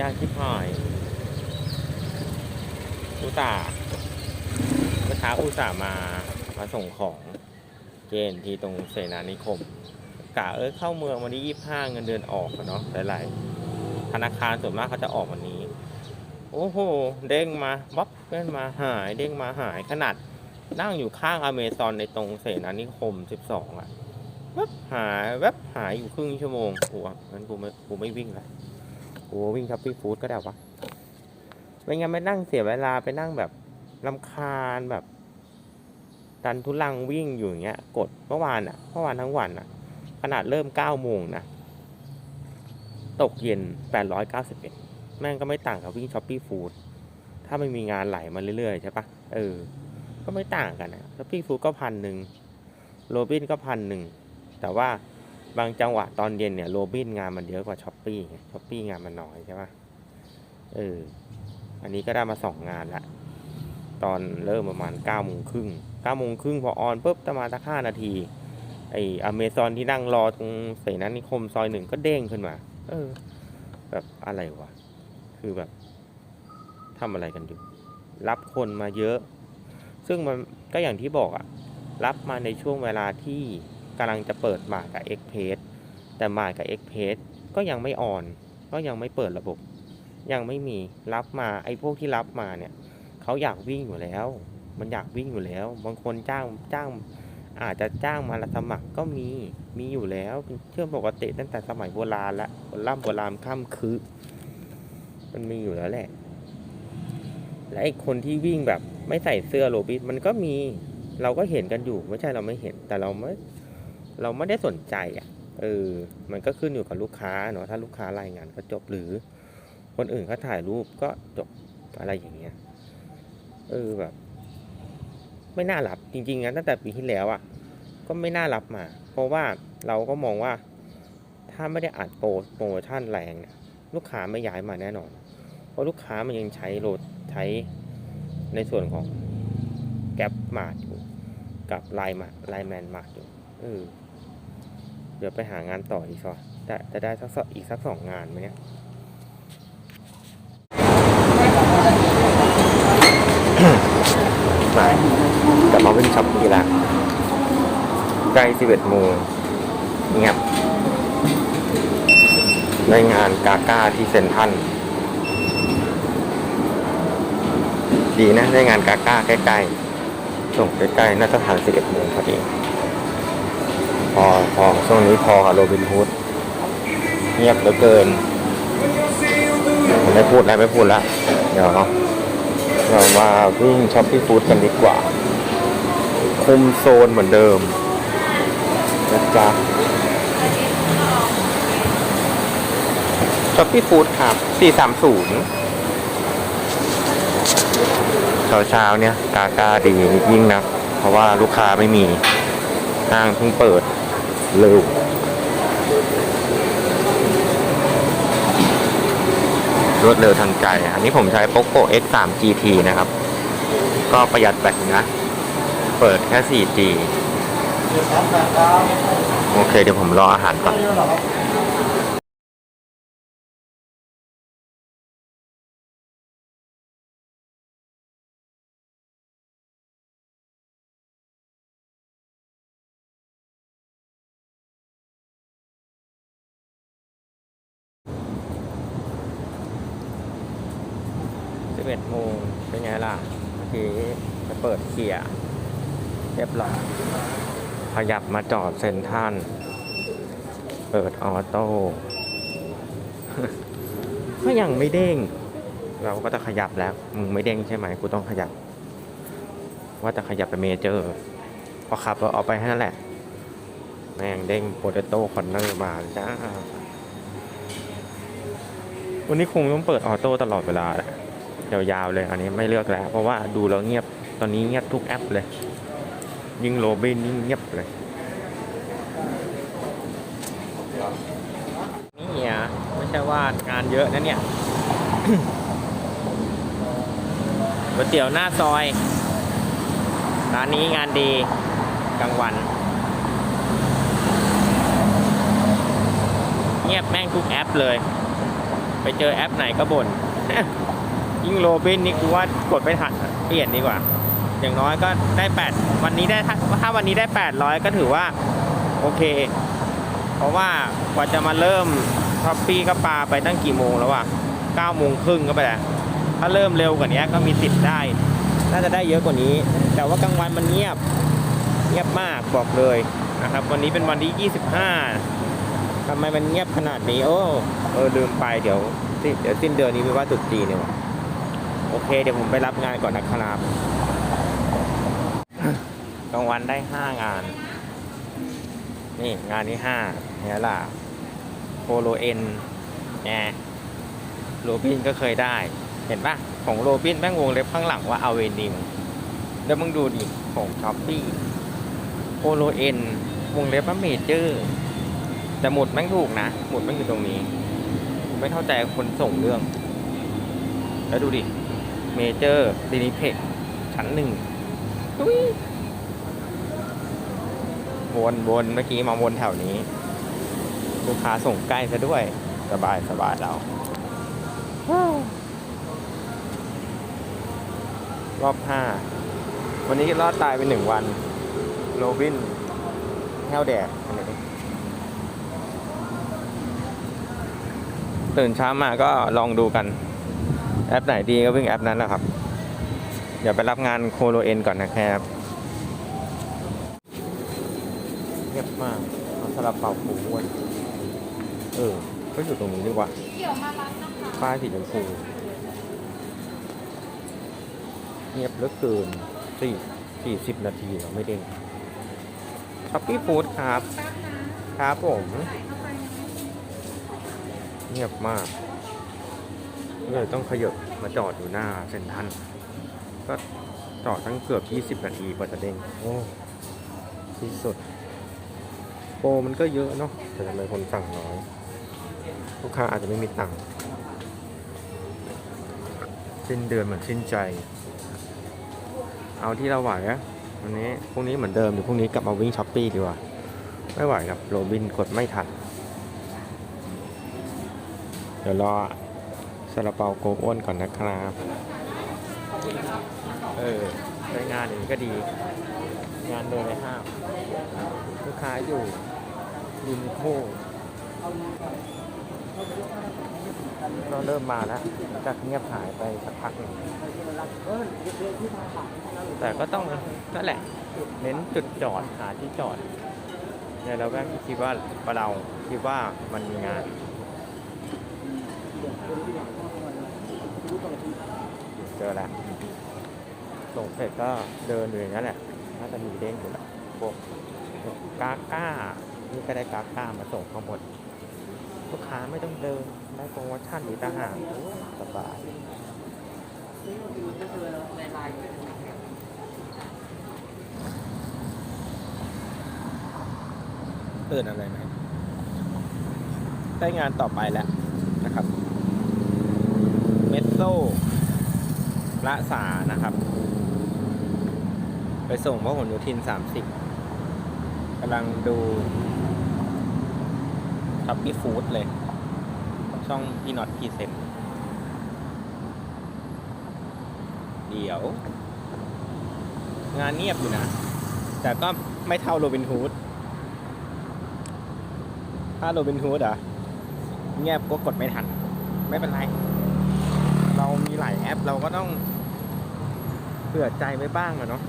ยากชิบหายอุตส่าห์เมื่อเช้าอุตส่าห์มามาส่งของเจนที่ตรงเสนานิคมกะเออเข้าเมืองวันที่ยี่ห้าเงินเดือนออกเนาะหลายๆธนาคารส่วนมากเขาจะออกวันนี้ โอ้โห เด้งมาบ๊อบเด้งมาหายเด้งมาหายขนาดนั่งอยู่ข้างอเมซอนในตรงเสนานิคม12อะแวบหายแวบหายอยู่ครึ่งชั่วโมงกูอะงั้นกูไม่กูไม่วิ่งละ กูวิ่งช้อปปี้ฟู้ดก็ได้วะไม่งั้นไม่นั่งเสียเวลาไปนั่งแบบลำคาญแบบ ดันทุลังวิ่งอยู่อย่างเงี้ย กดเมื่อวานอะเมื่อวานทั้งวันอะขนาดเริ่ม9โมงนะ ตกเย็น891แม่งก็ไม่ต่างกับวิ่งช้อปปี้ฟู้ดถ้าไม่มีงานไหลมาเรื่อยๆใช่ปะเออ ก็ไม่ต่างกันนะช้อปปี้ฟู้ดก็พันหนึ่งโรบินก็พันหนึ่งแต่ว่า บางจังหวะตอนเย็นเนี่ยโรบินงานมันเยอะกว่าช้อปปี้ไงช้อปปี้งานมันน้อยใช่ปะเออ อันนี้ก็ได้มาสองงานละ ตอนเริ่มประมาณเก้าโมงครึ่งเก้าโมงครึ่งพอออนปุ๊บประมาณสักห้านาที ไออเมซอนที่นั่งรอตรงเสนานิคมซอยหนึ่งก็เด้งขึ้นมา เออ แบบอะไรวะ คือแบบทำอะไรกันอยู่ รับคนมาเยอะ ซึ่งมันก็อย่างที่บอกอะรับมาในช่วงเวลาที่ กำลังจะเปิดมากับ x p r e s s แต่มากับ x p r e s s ก็ยังไม่ออน ก็ยังไม่เปิดระบบ ยังไม่มีรับมาไอ้พวกที่รับมาเนี่ยเขาอยากวิ่งอยู่แล้ว มันอยากวิ่งอยู่แล้ว บางคนจ้างจ้างอาจจะจ้างมาละสมัครก็มีมีอยู่แล้วเป็นเรื่องปกติตั้งแต่สมัยโบราณละโบราณโบราณข้ามคือ มันมีอยู่แล้วแหละ และไอ้คนที่วิ่งแบบไม่ใส่เสื้อโรบินมันก็มีเราก็เห็นกันอยู่ไม่ใช่เราไม่เห็นแต่เราไม่ เราไม่ได้สนใจอะเออมันก็ขึ้นอยู่กับลูกค้าเนาะถ้าลูกค้ารายงานก็จบหรือ คนอื่นเขาถ่ายรูปก็จบอะไรอย่างเงี้ยเออแบบ ไม่น่ารับจริงๆนะตั้งแต่ปีที่แล้วอะ ก็ไม่น่ารับมา เพราะว่าเราก็มองว่า ถ้าไม่ได้อัดโปรโปรโมชั่นแรงเนี่ยลูกค้าไม่ย้ายมาแน่นอน เพราะลูกค้ามันยังใช้โหลดใช้ในส่วนของแกลบมาอยู่กับไลน์มาไลน์แมนมาอยู่เออ เดี๋ยวไปหางานต่อดีกว่าแต่จะได้สักสอีกสักสองงานไหมเนี่ยไปกลับมาวิ่งช็อปปี้ละใกล้11โมงเงียบได้งานกาก้าที่เซ็นทรัลดีนะได้งานกาก้าใกล้ๆส่งใกล้ๆน่าจะทัน11โมงพอดี พอพอช่วงนี้พอกับโรบินฮูดเงียบเหลือเกินผมไม่พูดแล้วไม่พูดแล้วเดี๋ยวเรามาวิ่งช้อปปี้ฟู้ดกันดีกว่า คุมโซนเหมือนเดิมนะจ๊ะช้อปปี้ฟู้ดครับ 430 เช้าเช้าเนี่ย กากาดียิ่งนะ เพราะว่าลูกค้าไม่มีห้างเพิ่งเปิด เร็ว รวดเร็วทันใจ อันนี้ผมใช้ POCO X3 GT นะครับ ก็ประหยัดแบตนะ เปิดแค่ 4G โอเค เดี๋ยวผมรออาหารก่อน 11โมงเป็นไงล่ะเมื่อกี้จะเปิดเกียร์เรียบร้อยขยับมาจอดเซ็นทรันเปิดออโต้ก็ยังไม่เด้ง เราก็จะขยับแล้ว มึงไม่เด้งใช่ไหมกูต้องขยับ ว่าจะขยับไปเมเจอร์พอขับเราออกไปแค่นั้นแหละ แม่งเด้งโปเตโต้คอนเนอร์มาจ้าวันนี้คงต้องเปิดออโต้ตลอดเวลาแหละ ยาวๆเลย อันนี้ไม่เลือกแล้ว เพราะว่าดูแล้วเงียบตอนนี้เงียบทุกแอปเลย ยิ่งโรบินยิ่งเงียบเลยนี่อะไม่ใช่ว่างานเยอะนะเนี่ยก๋วยเตี๋ยวหน้าซอยร้านนี้งานดีกลางวัน เงียบแม่งทุกแอปเลย ไปเจอแอปไหนก็บ่น ยิ่งโรบินนี่กูว่ากดไม่ทันเปลี่ยนดีกว่า อย่างน้อยก็ได้แปดวันนี้ได้ถ้าวันนี้ได้แปดร้อยก็ถือว่า โอเค เพราะว่ากว่าจะมาเริ่มท็อปปี้ก็ปาไปตั้งกี่โมงแล้ววะเก้าโมงครึ่งก็ไปแล้วถ้าเริ่มเร็วกว่านี้ก็มีติดได้ น่าจะได้เยอะกว่านี้ แต่ว่ากลางวันมันเงียบเงียบมากบอกเลยนะครับ วันนี้เป็นวันที่ 25ทำไมมันเงียบขนาดนี้ โอ้เออลืมไปเดี๋ยวเดี๋ยวสิ้นเดือนนี้มีว่าตรุษจีเนี่ยวะ อเค เดี๋ยวผมไปรับงานก่อนนะครับกลางวันได้5งาน นี่งานที่5เนี่ยล่ะโปโลเอ็นเนี่ยโรบินก็เคยได้ เห็นปะของโรบินแม่งวงเล็บข้างหลังว่าอเวนิวแล้วมึงดูดิของช้อปปี้โปโลเอ็นวงเล็บว่าเมเจอร์แต่หมุดแม่งถูกนะ หมุดแม่งอยู่ตรงนี้ ไม่เข้าใจคนส่งเรื่อง แล้วดูดิ เมเจอร์ดินิเพกชั้นหนึ่งวนวนเมื่อกี้มาวนแถวนี้ ลูกค้าส่งใกล้ซะด้วย สบายสบายเรา รอบห้า วันนี้รอดตายไปหนึ่งวัน โรบินแห้วแดดตื่นเช้ามาก็ลองดูกัน แอปไหนดีก็วิ่งแอปนั้นแหละครับ เดี๋ยวไปรับงานโคโลเอ็นก่อนนะครับเงียบมากเอาสลับเป่าปูอ้วนเออ ก็อยู่ตรงนี้ดีกว่าเดี๋ยวมารับนะคะป้ายสีชมพูเงียบเหลือเกินสี่สี่สิบนาทีเราไม่เด้งช้อปปี้ฟู้ดครับแป๊บนะครับผมเข้าไปนะเงียบมาก เลยต้องขยบมาจอดอยู่หน้าเซ็นทรัลก็จอดตั้งเกือบ 20 นาทีกว่าจะเด้งโอ้ที่สุด โปรมันก็เยอะเนาะแต่ทำไมคนสั่งน้อย ลูกค้าอาจจะไม่มีตังค์สิ้นเดือนเหมือนสิ้นใจ เอาที่เราไหวอะวันนี้พรุ่งนี้เหมือนเดิมเดี๋ยวพรุ่งนี้กลับมาวิ่งช้อปปี้ดีกว่า ไม่ไหวครับโรบินกดไม่ทัน เดี๋ยวรอ ซาลาเปาโกอ้วนก่อนนะครับ เออใช้งานอย่างนี้ก็ดี งานเดินในห้างลูกค้าอยู่ริมโค้งก็เริ่มมาแล้วจากเงียบหายไปสักพักหนึ่งแต่ก็ต้องนั่นแหละ เน้นจุดจอดหาที่จอดเนี่ยเราแวกที่คิดว่าเราคิดว่ามันมีงาน เจอแล้วส่งเสร็จก็เดินอยู่อย่างนั้นแหละน่าจะมีเด้งอยู่แหละพวกกาก้านี่ก็ได้กาก้ามาส่งข้างบนลูกค้าไม่ต้องเดินได้โปรโมชั่นอีกต่างหากสบายเตือนอะไรไหมได้งานต่อไปแล้วนะครับ โซละสานะครับ ไปส่งพหลโยธิน 30กำลังดูทับปี้ฟู้ดเลย ช่องพี่น็อตพีเซ็ตเดี๋ยว งานเงียบอยู่นะ แต่ก็ไม่เท่าโรบินฮูดถ้าโรบินฮูดอะ เงียบก็กดไม่ทัน ไม่เป็นไร เรามีหลายแอปเราก็ต้องเผื่อใจไว้บ้างอะเนาะ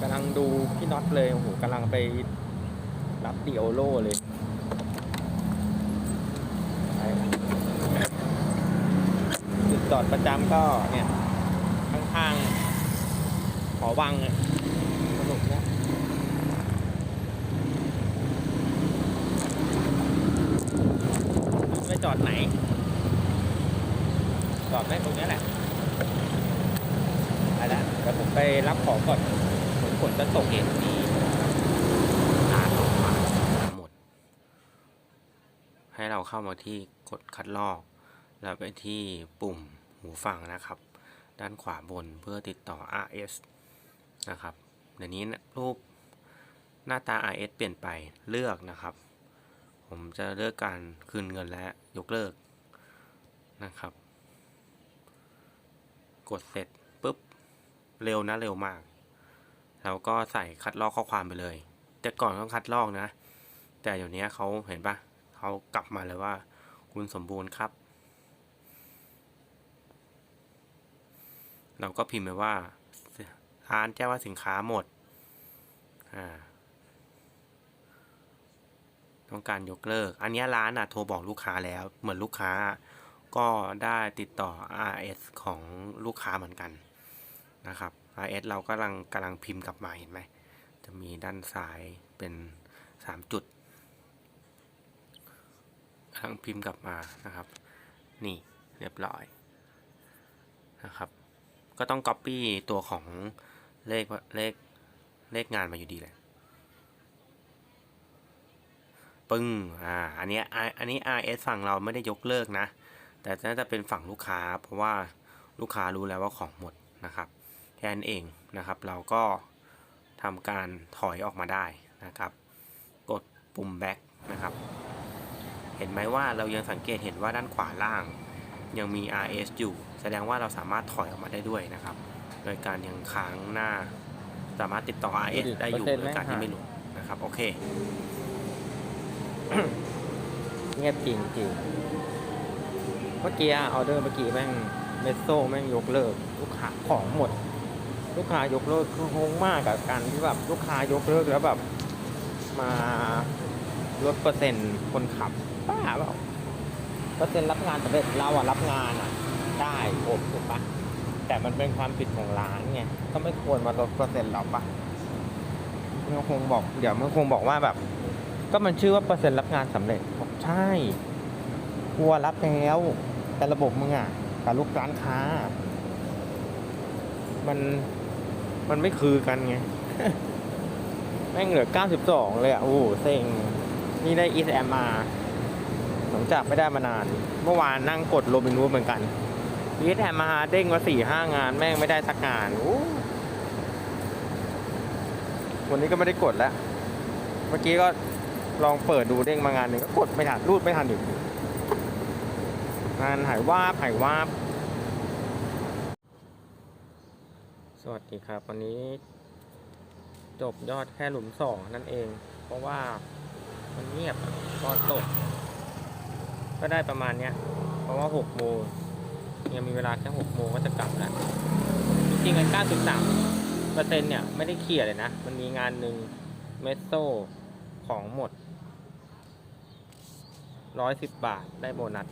กำลังดูพี่น็อตเลยโอ้โหกำลังไปรับดีโอโลเลยจุดจอดประจำก็เนี่ยข้างๆหอวังอะสนุกเนี่ยไปจอดไหน จอดได้ตรงนี้แหละไปแล้วเดี๋ยวผมไปรับของก่อนผลผลจะตกเองดีร้านออกมาหมด ให้เราเข้ามาที่กดคัดลอก แล้วไปที่ปุ่มหูฟังนะครับ ด้านขวาบนเพื่อติดต่อ RS นะครับเดี๋ยวนี้รูปหน้าตา RS เปลี่ยนไปเลือกนะครับ ผมจะเลิกการคืนเงินและยกเลิกนะครับ กดเสร็จปุ๊บเร็วนะเร็วมากแล้วก็ใส่คัดลอกข้อความไปเลย แต่ก่อนต้องคัดลอกนะ แต่เดี๋ยวนี้เขาเห็นปะเขากลับมาเลยว่า คุณสมบูรณ์ครับ เราก็พิมพ์ไปว่าร้านแจ้งว่าสินค้าหมด อ่า ต้องการยกเลิก อันนี้ร้านอะโทรบอกลูกค้าแล้ว เหมือนลูกค้า ก็ได้ติดต่อ RS ของลูกค้าเหมือนกันนะครับ RS เรากำลังกำลังพิมพ์กลับมาเห็นไหม จะมีด้านซ้ายเป็น 3 จุดกำลังพิมพ์กลับมานะครับ นี่เรียบร้อยนะครับ ก็ต้อง Copy ตัวของเลขเลขเลขงานมาอยู่ดีเลยปึ้ง อ่า อันนี้อ่าอันนี้ RS ฝั่งเราไม่ได้ยกเลิกนะ แต่น่าจะเป็นฝั่งลูกค้า เพราะว่าลูกค้ารู้แล้วว่าของหมดนะครับแค่นั้นเองนะครับ เราก็ทำการถอยออกมาได้นะครับ กดปุ่ม back นะครับ เห็นไหมว่าเรายังสังเกตเห็นว่าด้านขวาล่าง ยังมี RS อยู่ แสดงว่าเราสามารถถอยออกมาได้ด้วยนะครับ โดยการยังค้างหน้า สามารถติดต่อ RS ได้อยู่โดยการที่ไม่หลุดนะครับ โอเค เงียบจริงจริง เมื่อกี้ออเดอร์เมื่อกี้แม่งเมสโซแม่งยกเลิก ลูกค้าของหมด ลูกค้ายกเลิกคืองงมากกับการที่แบบลูกค้ายกเลิกแล้วแบบ มาลดเปอร์เซ็นต์คนขับบ้าเปล่าเปอร์เซ็นต์รับงานสำเร็จเราอะรับงานอะได้โอบถูกปะแต่มันเป็นความผิดของร้านไงก็ไม่ควรมาลดเปอร์เซ็นต์เราปะมันคงบอก เดี๋ยวมันคงบอกว่าแบบ ก็มันชื่อว่าเปอร์เซ็นต์รับงานสำเร็จบอกใช่ กลัวรับแล้วแต่ระบบมึงอะกับลูกร้านค้า มันมันไม่คือกันไง แม่งเหลือ 92 เลยอะ โอ้เซ็ง นี่ได้ e s m มาหลังจากไม่ได้มานาน เมื่อวานนั่งกดโรบินวูดเหมือนกัน e s m มาเด้งมาสี่ห้างาน แม่งไม่ได้สักงานโอ้วันนี้ก็ไม่ได้กดแล้ว เมื่อกี้ก็ลองเปิดดูเด้งมางานหนึ่งก็กดไม่ทันรูดไม่ทันอีก งานหายวาบหายวาบสวัสดีครับ วันนี้ จบยอดแค่หลุมสองนั่นเอง เพราะว่ามันเงียบตอนตก ก็ได้ประมาณเนี้ย เพราะว่าหกโมงยังมีเวลาแค่หกโมงก็จะกลับแล้วจริงๆเงิน93เปอร์เซ็นต์เนี่ย ไม่ได้เคลียร์เลยนะ มันมีงานหนึ่งเมสโซของหมดร้อยสิบบาทได้โบนัส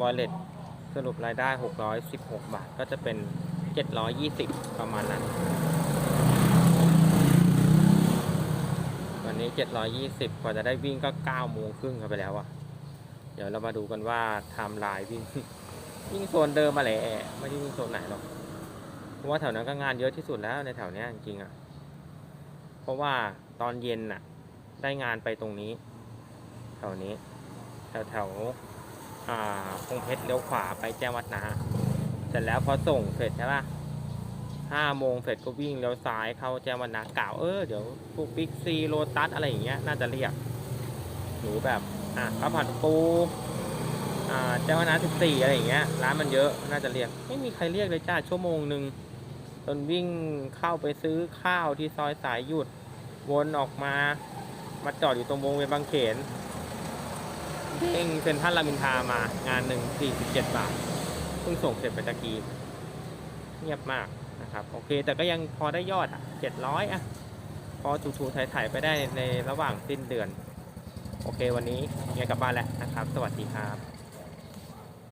บอยเลตสรุปรายได้หกร้อยสิบหกบาท ก็จะเป็นเจ็ดร้อยยี่สิบประมาณนั้น วันนี้เจ็ดร้อยี่สิบกว่าจะได้วิ่งก็เก้าโมงครึ่งกันไปแล้วอะเดี๋ยวเรามาดูกันว่าไทม์ไลน์วิ่งวิ่งโซนเดิมมาแหละไม่ได้วิ่งโซนไหนหรอก เพราะว่าแถวนั้นก็งานเยอะที่สุดแล้วในแถวเนี้ยจริงๆอะเพราะว่าตอนเย็นน่ะ ได้งานไปตรงนี้ แถวนี้ แถวแถว พงเพชรเลี้ยวขวาไปแจ้งวัฒนาเสร็จแล้วพอส่งเสร็จใช่ปะห้าโมงเสร็จก็วิ่งเลี้ยวซ้ายเข้าแจ้งวัฒนากล่าวเออเดี๋ยวพวกบิ๊กซีโลตัสอะไรอย่างเงี้ยน่าจะเรียกหรือแบบอะข้าวผัดปูอ่าแจ้งวัฒนาสิบสี่อะไรอย่างเงี้ยร้านมันเยอะน่าจะเรียกไม่มีใครเรียกเลยจ้าชั่วโมงหนึ่งจนวิ่งเข้าไปซื้อข้าวที่ซอยสายหยุดวนออกมามาจอดอยู่ตรงวงเวียนบางเขน เองเซ็นทรัลรามินทามางานหนึ่ง47บาทเพิ่งส่งเสร็จไปตะกี้เงียบมากนะครับโอเค แต่ก็ยังพอได้ยอดอะ700อะ พอถูๆถ่ายๆไปได้ในระหว่างสิ้นเดือน โอเควันนี้เงียกลับบ้านแล้วนะครับ สวัสดีครับ